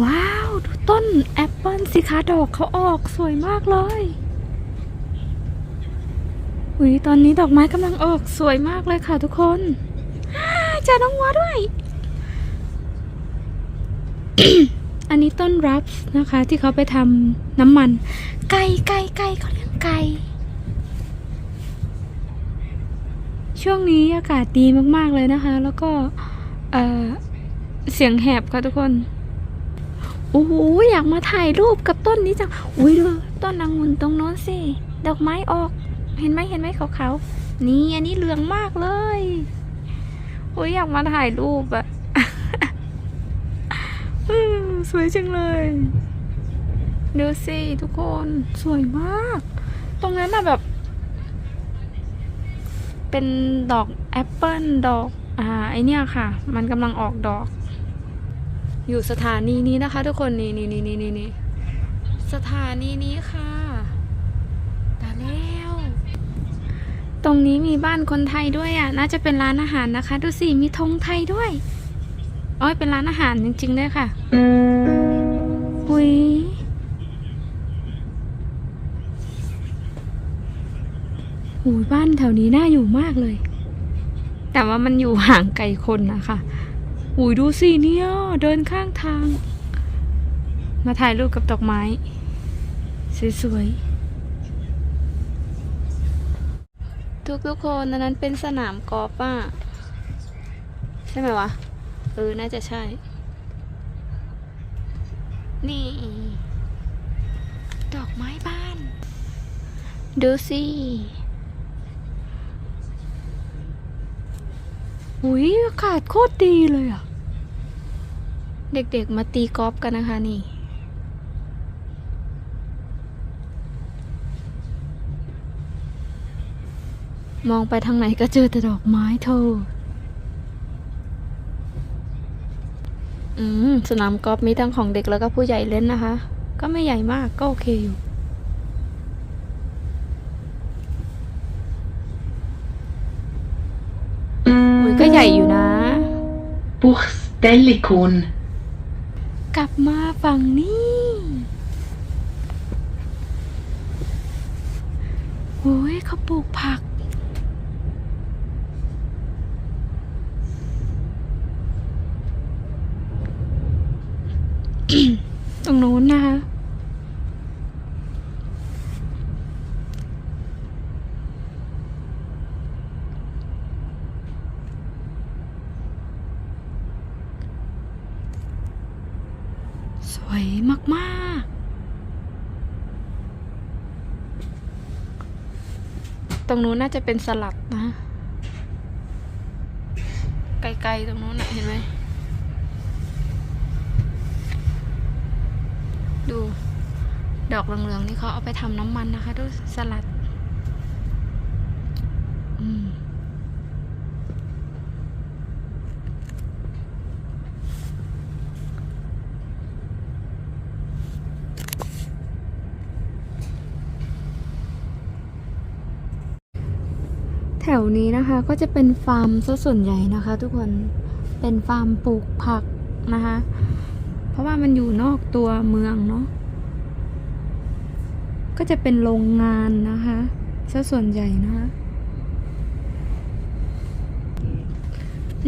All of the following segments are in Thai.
ว้าว ดูต้นแอปเปิลสิคะดอกเขาออกสวยมากเลยอุ้ยตอนนี้ดอกไม้กำลังออกสวยมากเลยค่ะทุกคนเจอน้องวัวด้วย อันนี้ต้นรับนะคะ ที่เขาไปทำน้ำมัน ไก่ไก่ไก่เขาเลี้ยงไก่ช่วงนี้อากาศดีมากๆเลยนะคะ แล้วก็เเสียงแหบค่ะทุกคน โอ้โหอยากมาถ่ายรูปกับต้นนี้จังอุ้ยดูต้นองุ่นตรงโน้นสิดอกไม้ออก เห็นไหมเห็นไหมขาวๆนี่อันนี้เหลืองมากเลยอุ้ยอยากมาถ่ายรูปอะสวยจังเลยดูสิทุกคนสวยมาก ตรงนั้นอะแบบ เป็นดอกแอปเปิลดอกอ่าไอเนี้ยค่ะ มันกำลังออกดอก อยู่สถานีนี้นะคะ ทุกคนนี่นี่นี่นี่นี่นี่สถานีนี้ค่ะตายแล้ว ตรงนี้มีบ้านคนไทยด้วยอะ น่าจะเป็นร้านอาหารนะคะ ดูสิ มีธงไทยด้วยอ๋อเป็นร้านอาหารจริงๆด้วยค่ะอุ้ยหูยบ้านแถวนี้น่าอยู่มากเลย แต่ว่ามันอยู่ห่างไกลคนนะคะ อุ้ยดูสิเนี่ยเดินข้างทาง มาถ่ายรูปกับดอกไม้ สวยๆ ทุกๆคนอันนั้นเป็นสนามกอล์ฟอะ ใช่ไหมวะ เออ น่าจะใช่ นี่ ดอกไม้บ้าน ดูสิ อุ้ยอากาศโคตรดีเลยอะ เด็กๆมาตีกอล์ฟกันนะคะนี่ มองไปทางไหนก็เจอแต่ดอกไม้เธออืม สนามกอล์ฟมีทั้งของเด็กแล้วก็ผู้ใหญ่เล่นนะคะ ก็ไม่ใหญ่มากก็โอเคอยู่ อุ้ย ก็ใหญ่อยู่นะ Buchstellikon. กลับมาฝั่งนี้ โอ้ยเขาปลูกผัก ตรงโน้นนะคะ สวยมากๆ ตรงนู้นน่าจะเป็นสลัดนะ ไกลๆตรงนู้นนะเห็นไหม ดู ดอกเหลืองๆนี่เขาเอาไปทำน้ำมันนะคะ ดูสลัด อืม แถวนี้นะคะก็จะเป็นฟาร์มซะส่วนใหญ่นะคะ ทุกคนเป็นฟาร์มปลูกผักนะคะ เพราะว่ามันอยู่นอกตัวเมืองเนาะก็จะเป็นโรงงานนะคะซะส่วนใหญ่นะคะ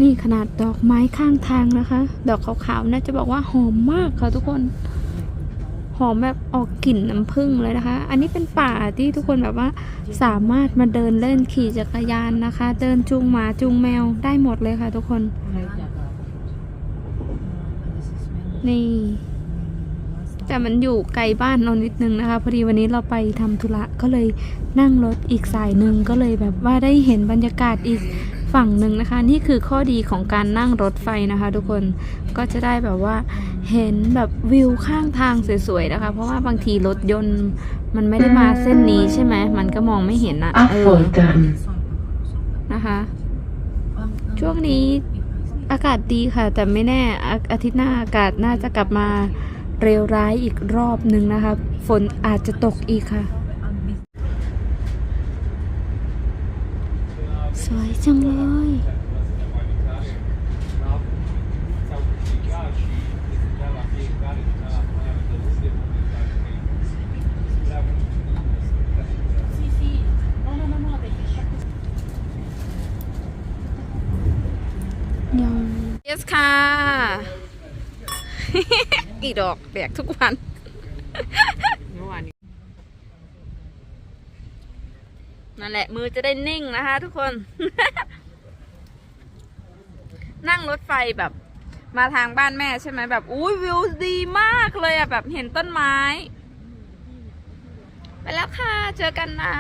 นี่ขนาดดอกไม้ข้างทางนะคะ ดอกขาวๆน่าจะบอกว่าหอมมากค่ะทุกคน หอมแบบออกกลิ่นน้ำผึ้งเลยนะคะ อันนี้เป็นป่าที่ทุกคนแบบว่าสามารถมาเดินเล่นขี่จักรยานนะคะ เดินจูงหมาจูงแมวได้หมดเลยค่ะทุกคน นี่ แต่มันอยู่ไกลบ้านเรานิดนึงนะคะ พอดีวันนี้เราไปทำธุระก็เลยนั่งรถอีกสายหนึ่งก็เลยแบบว่าได้เห็นบรรยากาศอีกฝั่งหนึ่งนะคะ นี่คือข้อดีของการนั่งรถไฟนะคะ ทุกคนก็จะได้แบบว่า เห็นแบบวิวข้างทางสวยๆนะคะ เพราะว่าบางทีรถยนต์มันไม่ได้มาเส้นนี้ใช่ไหม มันก็มองไม่เห็นอะเออ Affoltern. นะคะ ช่วงนี้อากาศดีค่ะ แต่ไม่แน่อาอาทิตย์หน้าอากาศน่าจะกลับมาเร็วร้ายอีกรอบหนึ่งนะคะ ฝนอาจจะตกอีกค่ะ สวยจังเลยย อง yes ค่ะ อีดอกแบกทุกวันเมื่อวานนี้นั่นแหละมือจะได้นิ่งนะคะทุกคน นั่งรถไฟแบบมาทางบ้านแม่ใช่ไหมแบบอุ้ยวิวดีมากเลยอะแบบเห็นต้นไม้ ไปแล้วค่ะ เจอกันนะ